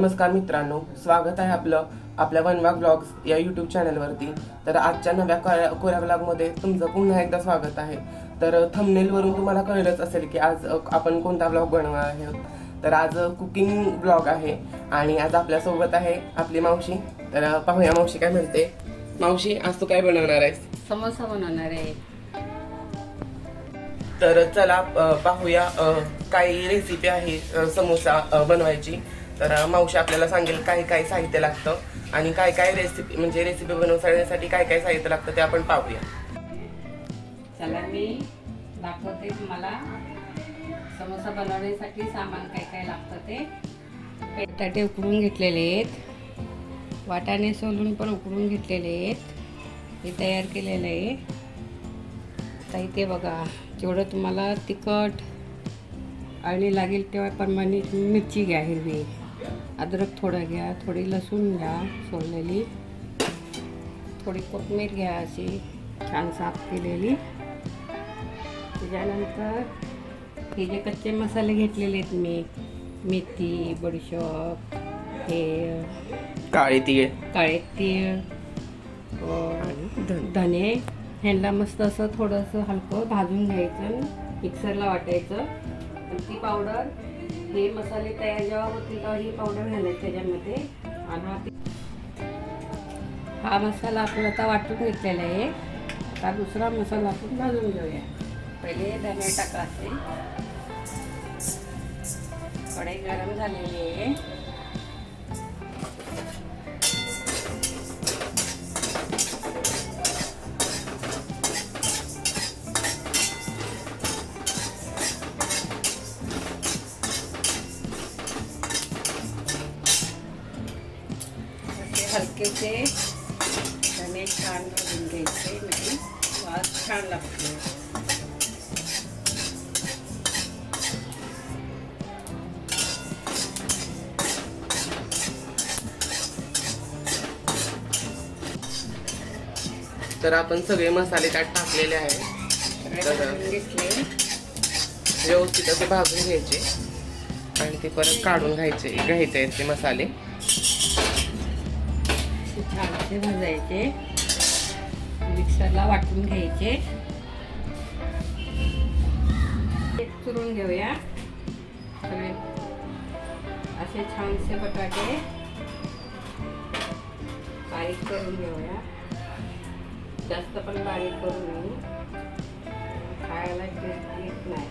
नमस्कार मित्रांनो स्वागत आहे आपलं आपल्या वनवा ब्लॉग्स या यूट्यूब चॅनलवरती तर आजच्या नव्या कोऱ्या ब्लॉगमध्ये तुमचं पुन्हा एकदा स्वागत आहे. तर थंबनेलवरून तुम्हाला कळलंच असेल की आज आपण कोणता ब्लॉग बनवणार आहोत. तर आज कुकिंग ब्लॉग आहे आणि आज आपल्यासोबत आहे आपली मावशी. तर पाहूया मावशी काय म्हणते. मावशी आज तू काय बनवणार आहेस? समोसा बनवणार आहे. तर चला पाहूया काही रेसिपी आहे समोसा बनवायची. तर मावशी आपल्याला सांगेल काय काय साहित्य लागतं आणि काय काय रेसिपी म्हणजे रेसिपी बनवण्यासाठी काय काय साहित्य लागतं ते आपण पाहूया. चला मी दाखवते तुम्हाला. समोसा बनवण्यासाठी सामान काय काय लागतं ते. बटाटे उकडून घेतलेले आहेत. वाटाणे सोलून पण उकडून घेतलेले आहेत. हे तयार केलेलं आहे. आता इथे बघा जेवढं तुम्हाला तिखट आणि लागेल तेव्हा प्रमाणे मिरची घ्या हिरवी. अद्रक थोडं घ्या थोडी लसूण घ्या सोललेली. थोडी कोथिंबीर घ्या अशी छान साफ केलेली. त्याच्यानंतर हे जे कच्चे मसाले घेतलेले आहेत मी मेथी बडीशोप हे काळे तीळ. काळे तीळ धने ह्यांना मस्त असं थोडंसं हलकं भाजून घ्यायचं मिक्सरला वाटायचं. ती पावडर हे मसाले तयार जेव्हा होतील तेव्हा ही पावडर घालायची त्याच्यामध्ये. आणि हा मसाला आपण आता वाटून घेतलेला आहे. आता दुसरा मसाला आपण भाजून घेऊया. पहिले धने टाकायचे कढई गरम झालेली आहे. तर आपण सगळे मसाले त्यात टाकलेले आहे सगळे तर- भाजून घेतले. व्यवस्थित असे भाजून घ्यायचे. आणि ते परत काढून घ्यायचे घ्यायचे आहेत ते मसाले. भाजायचे. मिक्सरला वाटून घ्यायचे. चुरून घेऊया. सगळे असे छानसे बटाटे बारीक करून घेऊया. जास्त पण बारीक करू नये. खायला टेस्ट येत नाही.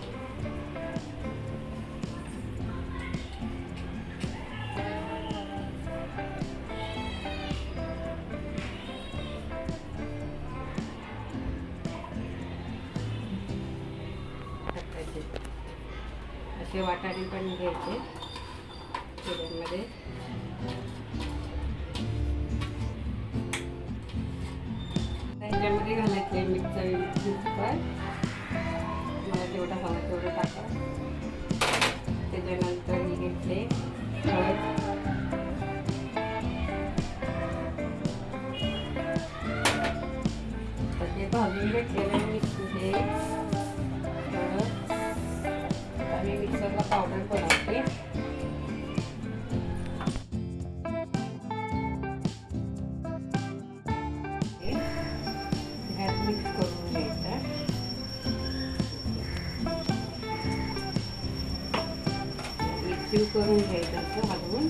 असे वाटाणे पण घ्यायचे. त्याच्यामध्ये वांग्यामध्ये घालायचं आहे मिरचा मिक्सर मला तेवढा हवा तेवढं टाका. त्याच्यानंतर मी घेतले ते भाजून घेतलेलं मिक्स हे. हळद. आणि मिक्सरला पावडर बनवते. मिक्सिंग करून घ्यायचं असं हलवून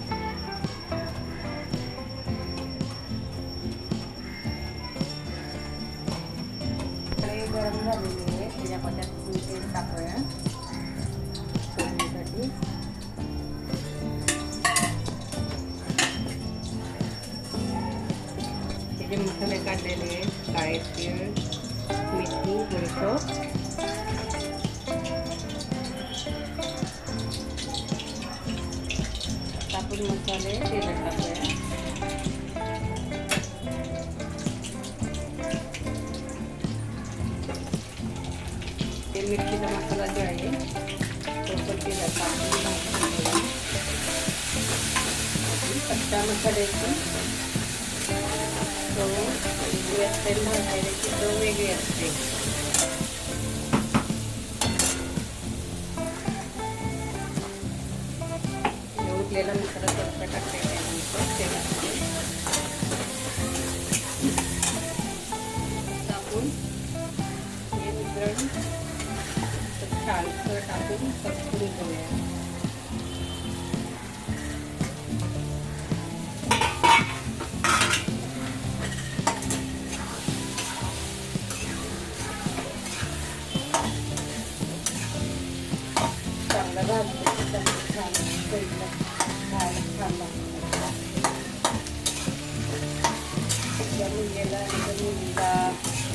कढई गरम झालेली आहे त्याच्यामध्ये आपण तेल टाकूया फोडणीसाठी त्याचे मसाले काढलेले आहेत काळे तीळ मेथी बडीशोप मिरचीचा मसाला जो आहे? तो पण केला कच्चा भाजून घेऊया. कच्च्या मसाल्याची चव वेगळी असते भाजायची चव वेगळी असते. उरलेला मसाला थोडासा टाकलेला आहे. टाकायचा छानसं टाकून परतून घेऊया चांगलं भाजलं की चांगलं छान चवीला खायला छान लागतं त्या मुलगीला आणि त्या मुलीला माझ्या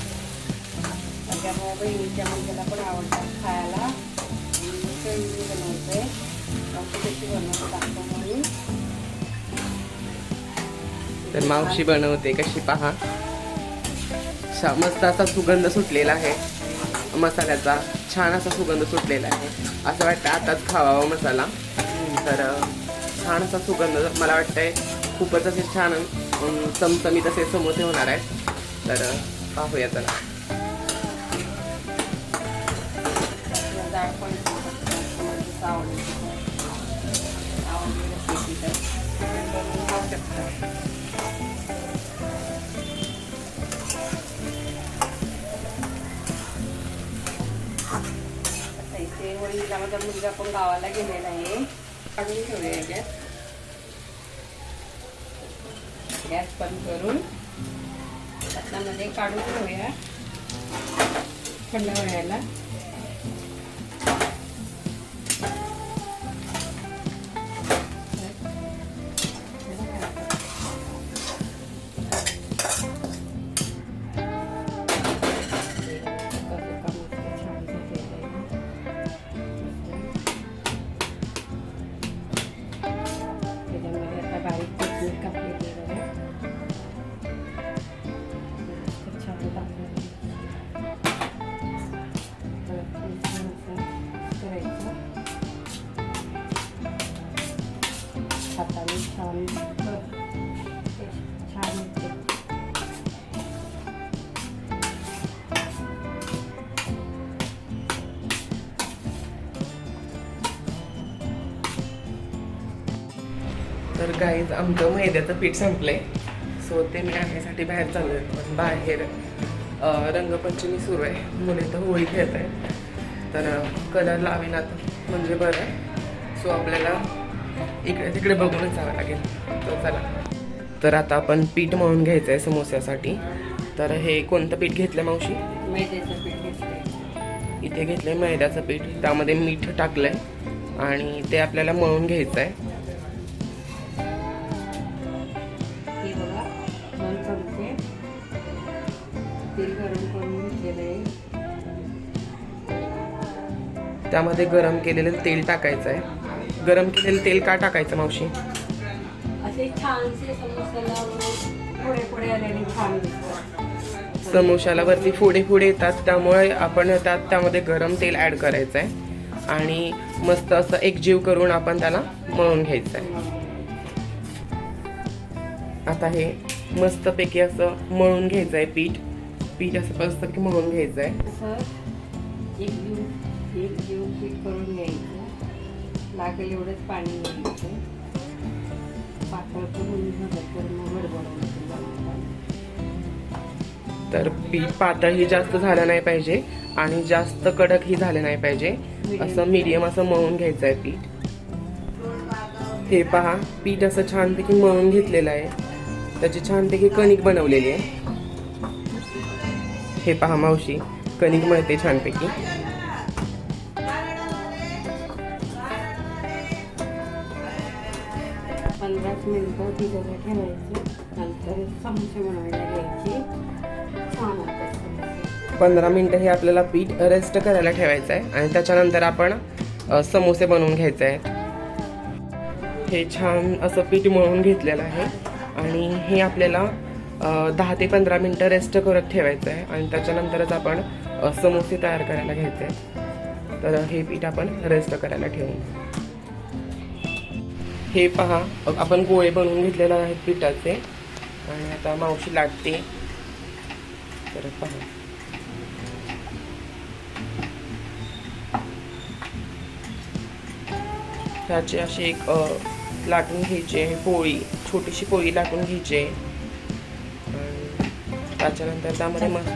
मग बहिणीच्या मुलग्याला पण आवडतात खायला. मी बनवते मग कशी बनवते दाखव म्हणून तर मावशी बनवते कशी पहा. मस्त असा सुगंध सुटलेला आहे. मसाल्याचा छान असा सुगंध सुटलेला आहे. असं वाटतं आताच खावावा मसाला. तर छान असा सुगंध मला वाटतंय खूपच असे छान चमचमीत असे समोसे होणार आहेत. तर पाहूया त्याला तुम्हाला आवडेल तसं. आवडली रेसिपी तर बनवून खाऊ शकता आता इथे माझा मुलगा पण गावाला गेलेला आहे काढून ठेवूया याच्यात गॅस बंद करून त्याच्यामध्ये काढून ठेवूया थंड व्हायला गाईज आमचं मैद्याचं पीठ संपलंय. सो ते मी आणण्यासाठी बाहेर चाललोय. पण बाहेर रंगपंचमी सुरू आहे. मुले तर होळी खेळत आहे तर कलर लावेनात म्हणजे बरं आहे. सो आपल्याला इकडे तिकडे बघूनच जावं लागेल. तर चला. तर आता आपण पीठ मळून घ्यायचं आहे समोस्यासाठी. तर हे कोणतं पीठ घेतलं मावशी? मैद्याचं पीठ घेतले इथे घेतलंय मैद्याचं पीठ. त्यामध्ये मीठ टाकलंय. आणि ते आपल्याला मळून घ्यायचं आहे त्यामध्ये गरम केलेलं तेल टाकायचं आहे. गरम केलेलं तेल का टाकायचं मावशी? समोशाला वरती फोडे फोडे येतात. त्यामुळे आपण त्यात त्यामध्ये गरम तेल ॲड करायचं आहे. आणि मस्त असं एकजीव करून आपण त्याला मळून घ्यायचं आहे. आता हे मस्तपैकी असं मळून घ्यायचं आहे पीठ. पीठ असं मस्त की मळून घ्यायचं आहे. एक जीव पीठ करून घ्यायचं. लागेल एवढंच पाणी घ्यायचं पातळ करून झालं तर मग गडबड होते बनवताना. तर पीठ पातळही जास्त झालं नाही पाहिजे आणि जास्त कडकही झालं नाही पाहिजे. असं मीडियम असं मळून घ्यायचं आहे पीठ. हे पहा पीठ असं छानपैकी मळून घेतलेलं आहे. त्याची छानपैकी कणिक बनवलेली आहे. हे पहा मावशी कणिक मळते छानपैकी. पंधराच मिनिटं भिजायला ठेवायचं. नंतर समोसे बनवायला घ्यायचे. छान होतात पंधरा मिनटं हे आपल्याला पीठ रेस्ट करायला ठेवायचं आहे आणि त्याच्यानंतर आपण समोसे बनवून घ्यायचे आहेत. हे छान असं पीठ मळून घेतलेलं आहे आणि हे आपल्याला दहा ते पंधरा मिनटं रेस्ट करत ठेवायचं आहे आणि त्याच्यानंतरच आपण समोसे तयार करायला घ्यायचे आहेत. तर हे पीठ आपण रेस्ट करायला ठेवू हे पहा. आपण गोळे बनवून घेतलेले आहेत पिठाचे. आणि आता मावशी लाटते. तर पहा. ह्याचे असे एक लाटून लाटून घ्यायचे. पोळी छोटीशी पोळी लाटून घ्यायची. आणि त्याच्यानंतर त्यामध्ये मस्त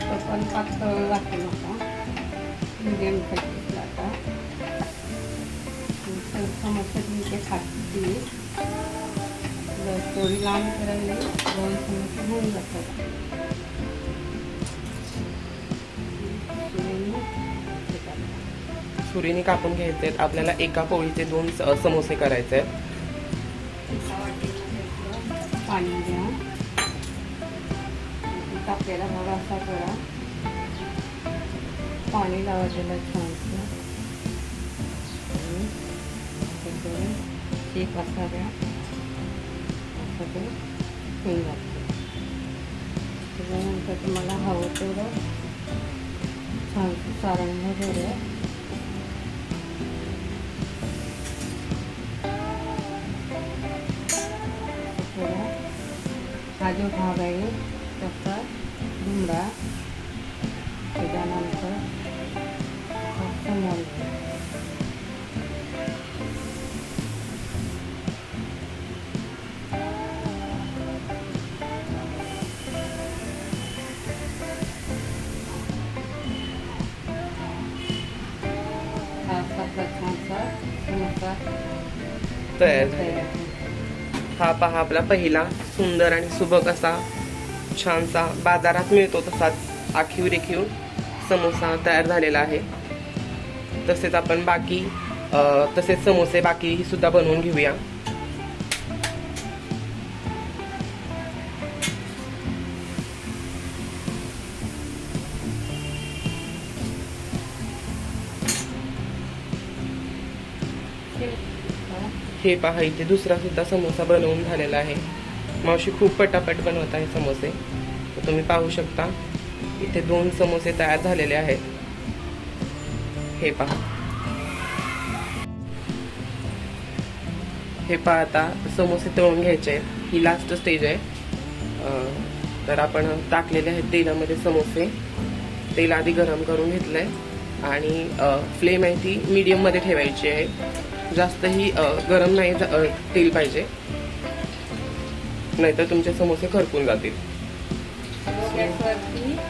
ते खाते. थोडी लांब करायला दोन समोसे होऊन जातात. सुरेने कापून घ्यायचे आहेत आपल्याला एका पोळीचे दोन समोसे करायचे आहेत पाणी घ्या तापलेला भाग असा करा. पाणी लावायला छानसं करून शेप असा द्या. असं ते होऊन जातं. त्याच्यानंतर तुम्हाला हवं तेवढं छान सारण भरूया हा जो भाग आहे त्याचा धुमडा त्याच्यानंतर समोर तयार झाले. हा पहा आपला पहिला सुंदर आणि सुबक असा छानसा बाजारात मिळतो तसाच आखीव रेखीव समोसा तयार झालेला आहे तसेच आपण बाकी तसेच समोसे बाकी सुद्धा बनवून घेऊया हे पहा इथे दुसरा सुद्धा समोसा बनवून झालेला आहे. मावशी खूप पटापट बनवत आहे समोसे. तुम्ही पाहू शकता इथे दोन समोसे तयार झालेले आहेत. हे पहा. हे पहा आता समोसे तळून घ्यायचे आहेत. ही लास्ट स्टेज आहे. तर आपण टाकलेले आहेत तेलामध्ये समोसे. तेल आधी गरम करून घेतलंय. आणि फ्लेम आहे ती मीडियममध्ये ठेवायची आहे. जास्तही गरम नाही झा- तेल पाहिजे. नाहीतर तुमचे समोसे खरपून जातील. लो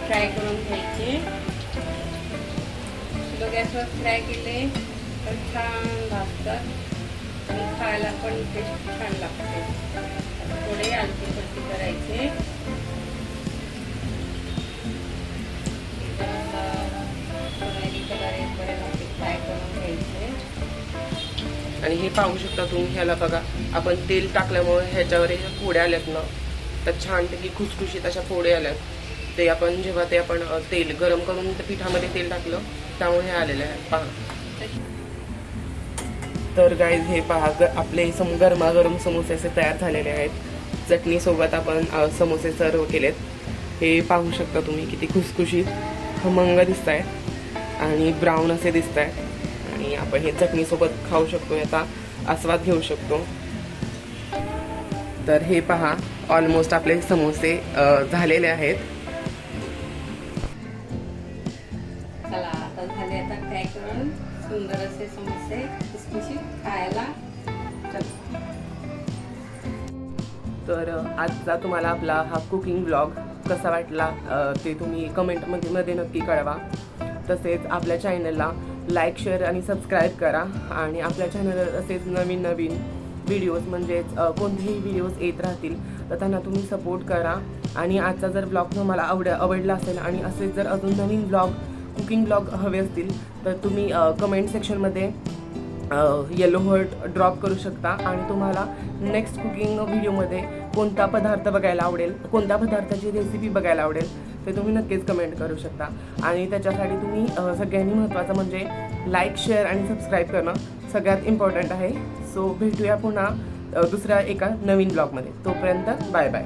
फ्राय करून घ्यायचे. लो गॅसवर फ्राय केले तर छान भाजतात आणि खायला पण टेस्ट छान लागते. थोडे आलती पट्टी करायचे. आणि हे पाहू शकता तुम्ही ह्याला बघा आपण तेल टाकल्यामुळे ह्याच्यावर ह्या फोड्या आल्यात ना. तर छानपैकी खुसखुशीत अशा फोडे आल्यात. ते आपण जेव्हा ते आपण तेल गरम करून त्या पिठामध्ये तेल टाकलं त्यामुळे हे आलेले आहेत पहा. तर गाईज हे पहा ग- आपले सम गरमागरम समोसे असे तयार झालेले आहेत. चटणीसोबत आपण समोसे सर्व केलेत. हे पाहू शकता तुम्ही किती खुसखुशीत खमंग दिसत आहे आणि ब्राऊन असे दिसत आहे आणि आपण हे चटणी सोबत खाऊ शकतो याचा आस्वाद घेऊ शकतो. तर हे पहा ऑलमोस्ट आपले समोसे झालेले आहेत. चला आता झाले आता फ्राय करून? सुंदर असे समोसे खुसखुशीत खायला. चला. तर आजचा तुम्हाला आपला हा कुकिंग ब्लॉग कसा वाटला ते तुम्ही कमेंटमध्ये मध्ये नक्की कळवा. तसेच आपल्या चॅनलला लाईक शेअर आणि सबस्क्राईब करा. आणि आपल्या चॅनलवर असेच नवीन नवीन व्हिडिओज म्हणजेच कोणतेही व्हिडिओज येत राहतील तर त्यांना तुम्ही सपोर्ट करा. आणि आजचा जर ब्लॉग तुम्हाला आवड आवडला असेल आणि असेच जर अजून नवीन ब्लॉग कुकिंग ब्लॉग हवे असतील तर तुम्ही कमेंट सेक्शनमध्ये येलो हर्ट ड्रॉप करू शकता. आणि तुम्हाला नेक्स्ट कुकिंग व्हिडिओमध्ये कोणता पदार्थ बघायला आवडेल कोणत्या पदार्थाची रेसिपी बघायला आवडेल ते तुम्ही नक्कीच कमेंट करू शकता. आणि त्याच्यासाठी तुम्ही सगळ्यांनी महत्त्वाचं म्हणजे लाईक शेअर आणि सबस्क्राईब करणं सगळ्यात इम्पॉर्टंट आहे. सो भेटूया पुन्हा दुसऱ्या एका नवीन ब्लॉगमध्ये तोपर्यंत बाय बाय